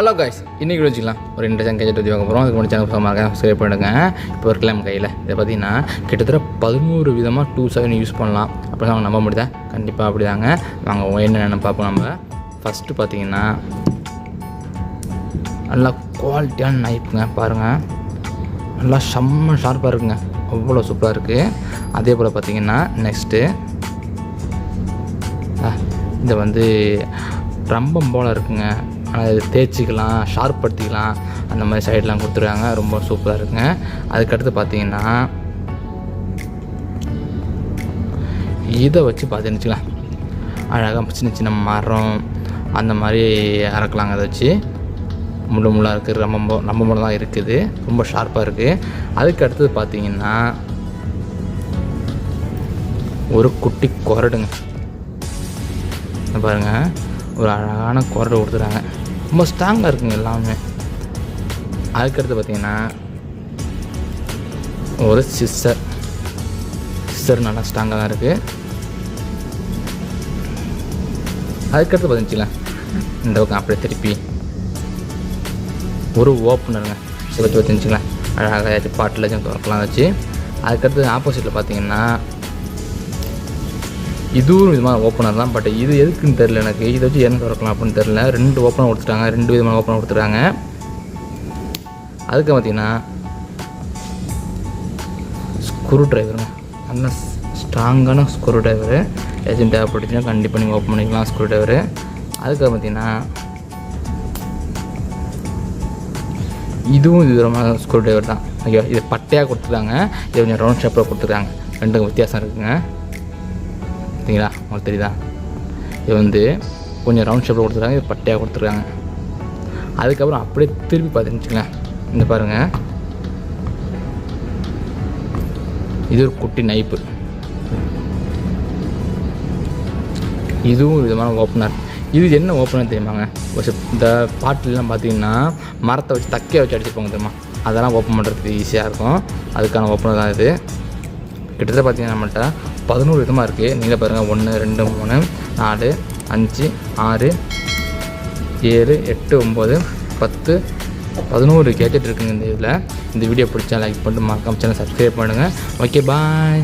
Hello guys இன்றைக்கி வச்சுக்கலாம். ஒரு இன்ட்ரெஸ்ட் கேஜெட் பற்றி பார்க்க போகிறோம் அதுக்கு முன்னாடி சேனல் சமாக்க சப்ஸ்கிரைப் பண்ணுங்க இப்போ ஒரு கிளம்ப கையில். இதை பார்த்தீங்கன்னா கிட்டத்தட்ட பதினோரு விதமாக டூ செவன் யூஸ் பண்ணலாம். அப்படி தான் நம்ப முடியுதா? கண்டிப்பாக அப்படி தாங்க வாங்க என்னென்னு பார்ப்போம் நம்ம. ஃபஸ்ட்டு பார்த்தீங்கன்னா நல்லா குவாலிட்டியான நைப்புங்க பாருங்கள் நல்லா செம்ம ஷார்ப்பாக இருக்குங்க. அவ்வளோ சூப்பராக இருக்குது அதே போல் பார்த்தீங்கன்னா நெக்ஸ்ட்டு இதை வந்து ரம்பம் போல் இருக்குங்க. அது தேய்ச்சிக்கலாம் ஷார்ப் படுத்திக்கலாம் அந்த மாதிரி சைட்லாம் கொடுத்துருக்காங்க. ரொம்ப சூப்பராக இருக்குங்க. அதுக்கடுத்து பார்த்தீங்கன்னா இதை வச்சு பார்த்துச்சுக்கலாம் அழகாக சின்ன சின்ன மரம் அந்த மாதிரி அறக்கலாங்க அதை வச்சு. முள்ளு முள்ளாக இருக்குது ரொம்ப ரொம்ப முள்ள தான் இருக்குது. ரொம்ப ஷார்ப்பாக இருக்குது அதுக்கு அடுத்தது பார்த்தீங்கன்னா ஒரு குட்டி குரடுங்க. பாருங்கள் பாருங்க. ஒரு அழகான குரடு கொடுத்துறாங்க ரொம்ப ஸ்ட்ராங்காக இருக்குங்க எல்லாமே. அதுக்கடுத்து பார்த்தீங்கன்னா ஒரு சிஸ்டர் சிஸ்டர் நல்லா ஸ்ட்ராங்காக தான் இருக்குது அதுக்கடுத்து பார்த்தீங்களா இந்த பக்கம் அப்படியே திருப்பி. ஒரு ஓப்பனருங்க இதை வச்சு அழகாக ஏதாச்சும் பாட்டில் ஏதாச்சும் திறக்கலாம் வச்சு அதுக்கடுத்து ஆப்போசிட்டில் பார்த்தீங்கன்னா இதுவும் விதமான ஓப்பனர் தான் பட் இது எதுக்குன்னு தெரில எனக்கு. இதை வச்சு என்ன திறக்கலாம் அப்படின்னு தெரில ரெண்டு ஓப்பனர் கொடுத்துட்டாங்க. ரெண்டு விதமான ஓப்பனர் கொடுத்துட்டாங்க. அதுக்கு பார்த்தீங்கன்னா ஸ்க்ரூ டிரைவருங்க நல்ல ஸ்ட்ராங்கான ஸ்க்ரூ டிரைவரு ஏஜென்ட் தேவைப்பட்டுச்சுன்னா கண்டிப்பாக நீங்கள் ஓப்பன் பண்ணிக்கலாம் ஸ்க்ரூ ட்ரைவரு அதுக்கு பார்த்தீங்கன்னா இதுவும் இது விதமான ஸ்க்ரூ டிரைவர் தான். ஐயோ இது பட்டையாக கொடுத்துருக்காங்க இது கொஞ்சம் ரவுண்ட் ஷேப்பில் கொடுத்துருக்காங்க. ரெண்டுக்கும் வித்தியாசம் இருக்குங்க. பார்த்தீங்களா? உங்களுக்கு தெரியுதா? இது வந்து கொஞ்சம் ரவுண்ட் ஷேப்பில் கொடுத்துருக்காங்க இது பட்டையாக கொடுத்துருக்காங்க. அதுக்கப்புறம் அப்படியே திருப்பி பார்த்துச்சுங்களேன் இந்த பாருங்கள் இது ஒரு குட்டி நைப்பு இதுவும் விதமான ஓப்பனர் இது என்ன ஓப்பனர் தெரியுமாங்க? ஒரு இந்த பாட்டிலெலாம் பார்த்தீங்கன்னா மரத்தை வச்சு தக்கையை வச்சு அடிச்சுப்பாங்க தெரியுமா? அதெல்லாம் ஓப்பன் பண்ணுறதுக்கு ஈஸியாக இருக்கும். அதுக்கான ஓப்பனர் தான் இது. கிட்டத்தட்ட பார்த்தீங்கன்னா நம்மள்ட்ட பதினோரு விதமாக இருக்குது நீங்கள் பாருங்கள் ஒன்று ரெண்டு மூணு நாலு அஞ்சு ஆறு ஏழு எட்டு ஒம்பது பத்து பதினோரு கேஜெட் இருக்குங்க இந்த இதில். இந்த வீடியோ பிடிச்சா லைக் பண்ணிட்டு மறக்காம சேனல் சப்ஸ்கிரைப் பண்ணுங்கள் ஓகே பாய்